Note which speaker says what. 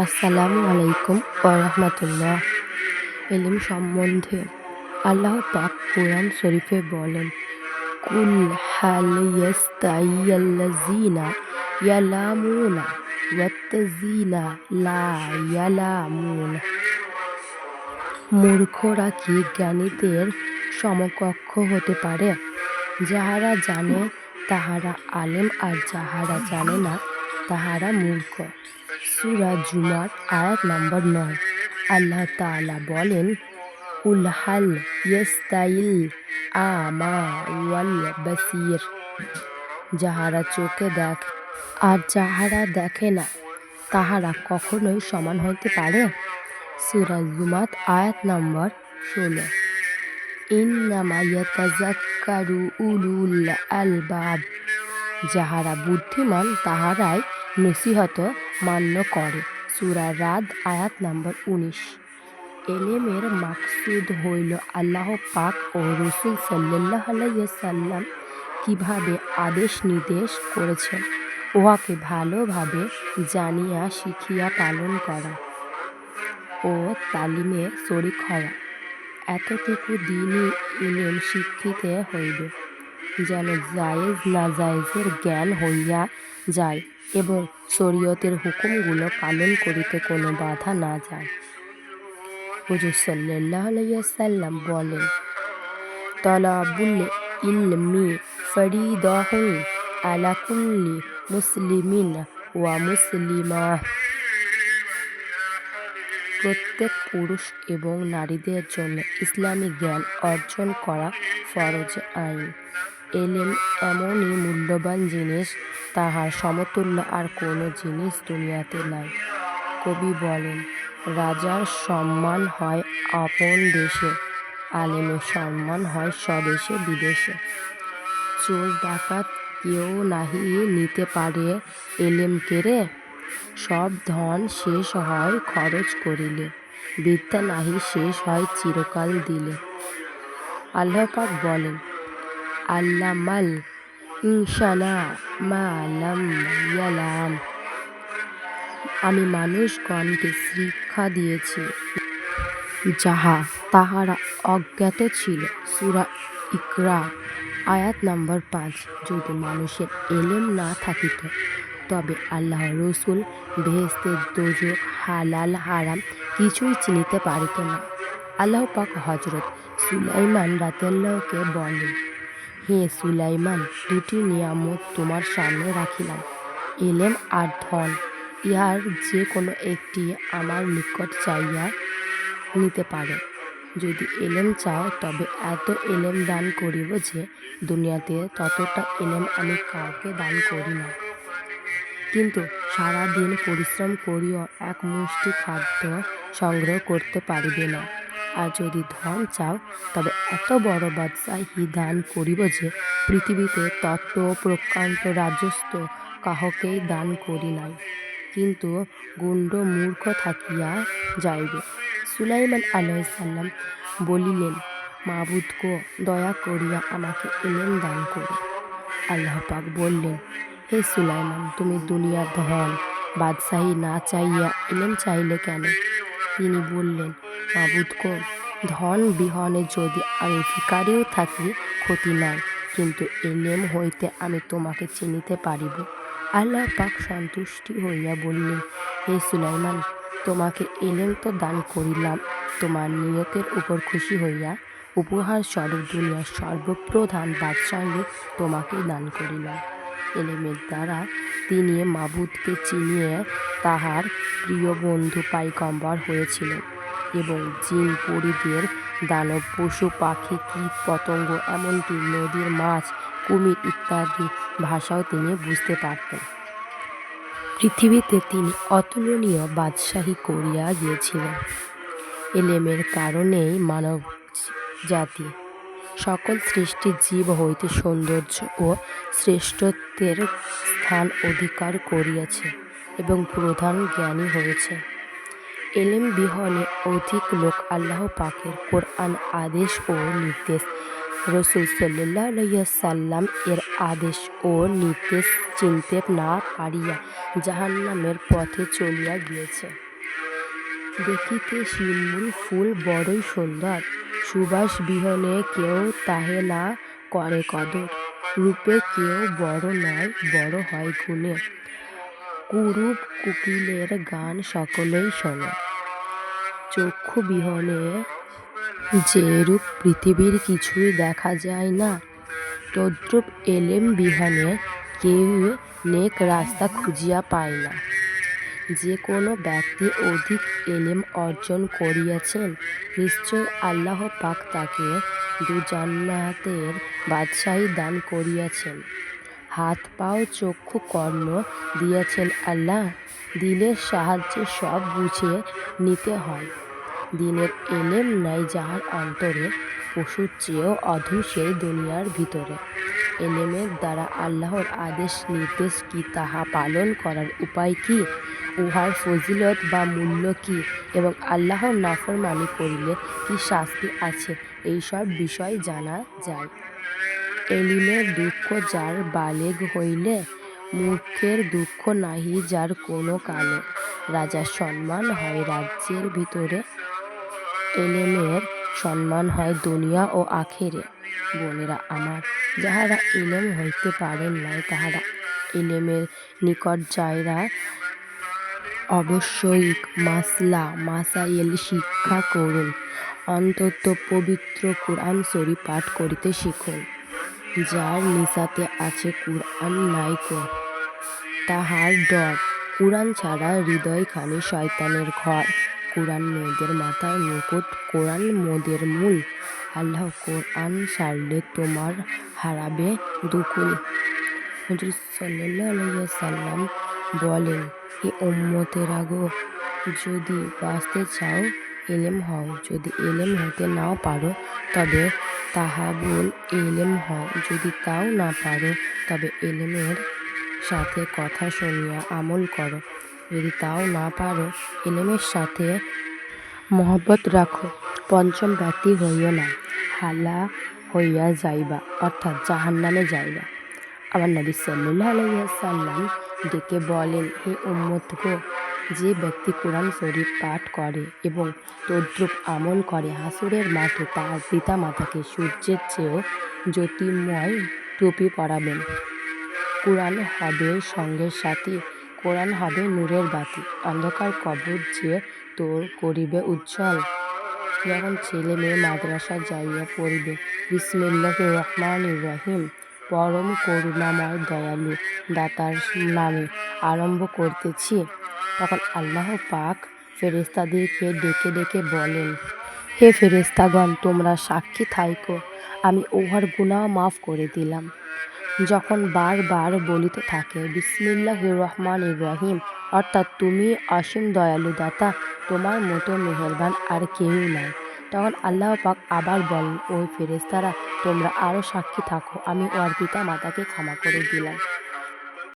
Speaker 1: আসসালামু আলাইকুম ওরহমতুল্লাহ এলিম সম্বন্ধে আল্লাহ পাক কোরআন শরীফে বলেন, কুল ইয়ালামুনা ওয়াত্তাযিনা লা মূর্খরা কি জ্ঞানীদের সমকক্ষ হতে পারে? যাহারা জানে তাহারা আলেম আর যাহারা জানে না তাহারা মূর্খ। সুরা জুমার আয়াত নম্বর নয়। আল্লাহ তাআলা বলেন, কুল হাল ইয়াস্তাইল আমা ওয়াল বাসির। যাহারা চোখে দেখ আর যাহারা দেখে না, তাহারা কখনোই সমান হইতে পারে? সুরা জুমাত আয়াত নম্বর ষোলো। ইন্নামা ইয়াতাযাক্কারু উলুল আলবাব। যাহারা বুদ্ধিমান, তাহারাই নসিহত মান্য করে। সূরা রাদ, আয়াত নম্বর উনিশ। এলেমের মাকসুদ হইল আল্লাহ পাক ও রসুল সাল্লাহ সাল্লাম কীভাবে আদেশ নির্দেশ করেছেন? উহাকে ভালোভাবে জানিয়া, শিখিয়া, পালন করা ও তালিমে শরিক হওয়া। এতটুকু দিনই ইলেম শিক্ষিতে হইবে। যেন জায়েজ না জায়েজের জ্ঞান হইয়া যায় এবং শরীয়তের হুকুমগুলো পালন করিতে কোনো বাধা না যায়। হুজুর সাল্লাহ সাল্লাম বলেন, তলাবুল ইলমি ফরিদহুন আলা কুল্লি মুসলিমিন ওয়া মুসলিমা। প্রত্যেক পুরুষ এবং নারীদের জন্য ইসলামী জ্ঞান অর্জন করা ফরজ আইন। এলেম এমনই মূল্যবান জিনিস, তাহার সমতুল্য আর কোনো জিনিস দুনিয়াতে নাই। কবি বলেন, রাজার সম্মান হয় আপন দেশে, আলেমের সম্মান হয় স্বদেশে, বিদেশে। চোর ডাকাত কেউ নাহি নিতে পারে এলেম কেড়ে। সব ধন শেষ হয় খরচ করিলে, বিদ্যা নাহি শেষ হয় চিরকাল দিলে। আল্লাহ পাক বলেন আল্লামাল ইনসানা মা লাম ইয়ালাম। আমি মানুষগণকে শিক্ষা দিয়েছি। যাহা তাহারা অজ্ঞাত ছিল, সুরা ইকরা, আয়াত নম্বর পাঁচ, যদি মানুষের এলেম না থাকিত, তবে আল্লাহ রসুল বেহেস্তের দোজক হালাল হারাম কিছুই চিনিতে পারিত না। আল্লাহ পাক হজরত সুলাইমান রাতেল্লাহকে বলেন হে সুলাইমান, দুটি নিয়ামত তোমার সামনে রাখিলাম। এলেম আর ধন, ইহার যে কোনো একটি আমার নিকট চাইয়া নিতে পারে। যদি এলেম চাও, তবে এত এলেম দান করিব যে দুনিয়াতে ততটা এলেম আমি কাউকে দান করি না। কিন্তু সারাদিন পরিশ্রম করিও, এক মুষ্টি খাদ্য সংগ্রহ করতে পারিবে না। আর যদি ধন চাও, তবে এত বড় বাদশাহী দান করিব যে পৃথিবীতে তত্ত্ব প্রকান্ত রাজস্ব কাহকেই দান করি নাই। কিন্তু গুণ্ড মূর্খ থাকিয়া যাইবে। সুলাইমান আলাইসাল্লাম বলিলেন মাবুদকে দয়া করিয়া আমাকে এলেন দান করো আল্লাহ পাক বললেন, হে সুলাইমান, তুমি দুনিয়ার ধন, বাদশাহী না চাইয়া এলেম চাইলে কেন? তিনি বললেন মাবুদকে ধন বিহনে যদি আমি ভিকারিও থাকি, ক্ষতি নাই। কিন্তু এলেম হইতে আমি তোমাকে চিনিতে পারিব। আল্লাহ পাক সন্তুষ্টি হইয়া বললেন, হে সুলাইমান, তোমাকে এলেম তো দান করিলাম। তোমার নিয়তের উপর খুশি হইয়া উপহার স্বরূপ দুনিয়ার সর্বপ্রধান বাদশাহী তোমাকে দান করিলাম। এলেমের দ্বারা তিনি মাবুদকে চিনিয়ে তাহার প্রিয় বন্ধু পাইকম্বর হয়েছিলেন এবং জিন পরিদের দানব পশু, পাখি, কীট, পতঙ্গ, এমনকি নদীর মাছ, কুমির ইত্যাদি ভাষাও তিনি বুঝতে পারতেন। পৃথিবীতে তিনি অতুলনীয় বাদশাহী করিয়া গিয়েছিলেন। এলেমের কারণেই মানব জাতি সকল সৃষ্টি জীব হইতে সৌন্দর্য ও শ্রেষ্ঠত্বের স্থান অধিকার করিয়াছে এবং প্রধান জ্ঞানী হয়েছে। এলেম বিহনে অধিক লোক আল্লাহ পাকের কোরআন আদেশ ও নির্দেশ, রসুল সাল্লাহ সাল্লাম এর আদেশ ও নির্দেশ চিনতে না পারিয়া জাহান্নামের পথে চলিয়া গিয়েছে। দেখিতে শিমুল ফুল বড়ই সুন্দর। সুবাস বিহনে কেউ তাহে না করে কদর। রূপে কেউ বড় নয় বড় হয় গুণে। কুরুপ কুকিলের গান সকলেই শোনে। চক্ষু বিহনে যেরূপ পৃথিবীর কিছুই দেখা যায় না, তদ্রূপ এলেম বিহনে কেউ নেক রাস্তা খুঁজিয়া পায় না। যে কোনো ব্যক্তি অধিক এলেম অর্জন করিয়াছেন, নিশ্চয় আল্লাহ পাক তাকে দু জান্নাতের বাদশাহী দান করিয়াছেন। হাত, পাও, চক্ষু, কর্ণ দিয়েছেন আল্লাহ। দিলের সাহায্যে সব বুঝে নিতে হয়। দিনের এলেম নাই যাহার অন্তরে, পশুর চেয়েও অধম সেই দুনিয়ার ভিতরে। এলেমের দ্বারা আল্লাহর আদেশ, নির্দেশ কি, তাহা পালন করার উপায় কি? উহার ফজিলত বা মূল্য কি? এবং আল্লাহর নাফরমানি করিলে কি শাস্তি আছে? এইসব বিষয় জানা যায়। এলিমের দুঃখ যার বালেগ হইলে, মূর্খের দুঃখ নাহি যার কোনো কালে। রাজার সম্মান হয় রাজ্যের ভিতরে। এলেমের সম্মান হয় দুনিয়া ও আখেরে। বোনেরা আমার, যাহারা ইলেম হইতে পারেন নাই, তাহারা ইলেমের নিকট যায়রা অবশ্যই মাসলা, মাসাইল শিক্ষা করুন। অন্তত পবিত্র কোরআন শরীফ পাঠ করিতে শিখুন। যার নিশাতে আছে কোরআন নাইকো তাহার ডর। কোরআন ছাড়া হৃদয়খানি শয়তানের ঘর। কোরআন মেয়েদের মাথায় মুকুট কোরআন মোদের মূল। আল্লাহ কোরআন সারলে তোমার হারাবে দুকুল সাল্লাহ সাল্লাম বলেন এ উম্মতেরা গো, যদি বাঁচতে চাও, এলেম হও। যদি এলেম হতে নাও পারো, তবে তাহা তাহাবুল এলেম হও। যদি তাও না পারো, তবে এলেমের সাথে কথা শুনিয়া আমল করো। যদি তাও না পারো এলেমের সাথে মহব্বত রাখো, পঞ্চম ব্যক্তি হইও না, হালা হইয়া যাইবা, অর্থাৎ জাহান্নামে যাইবা। আমার নবী সাল্লাহ আলাইসাল্লাম ডেকে বলেন, হে উম্মত গো, যে ব্যক্তি কোরআন শরীফ পাঠ করে এবং তদ্রুপ আমল করে হাসুরের মাঠে তার পিতা মাতাকে সূর্যের চেয়েও জ্যোতির্ময় টুপি পরাবেন। কোরআন হবে সঙ্গের সাথী কোরআন হবে নূরের বাতি। অন্ধকার কবর যে তোর করিবে উজ্জ্বল। যখন ছেলে মেয়ে মাদ্রাসা যাইয়া পড়িবে। বিসমিল্লাহ রহমান রহিম। পরম করুণাময় দয়ালু দাতার নামে আরম্ভ করতেছি। তখন আল্লাহ পাক ফেরেস্তাদেরকে ডেকে ডেকে বলেন, হে ফেরেস্তাগণ তোমরা সাক্ষী থাইকো। আমি উহার গুনাহ মাফ করে দিলাম। যখন বারবার বলিতে থাকে বিসমিল্লাহ রহমান ইব্রাহিম অর্থাৎ তুমি অসীম দয়ালু দাতা, তোমার মতো মেহরবান আর কেউ নাই। তখন আল্লাহ পাক আবার বলেন, ওই ফেরেস্তারা তোমরা আরও সাক্ষী থাকো, আমি ওর পিতা মাতাকে ক্ষমা করে দিলাম।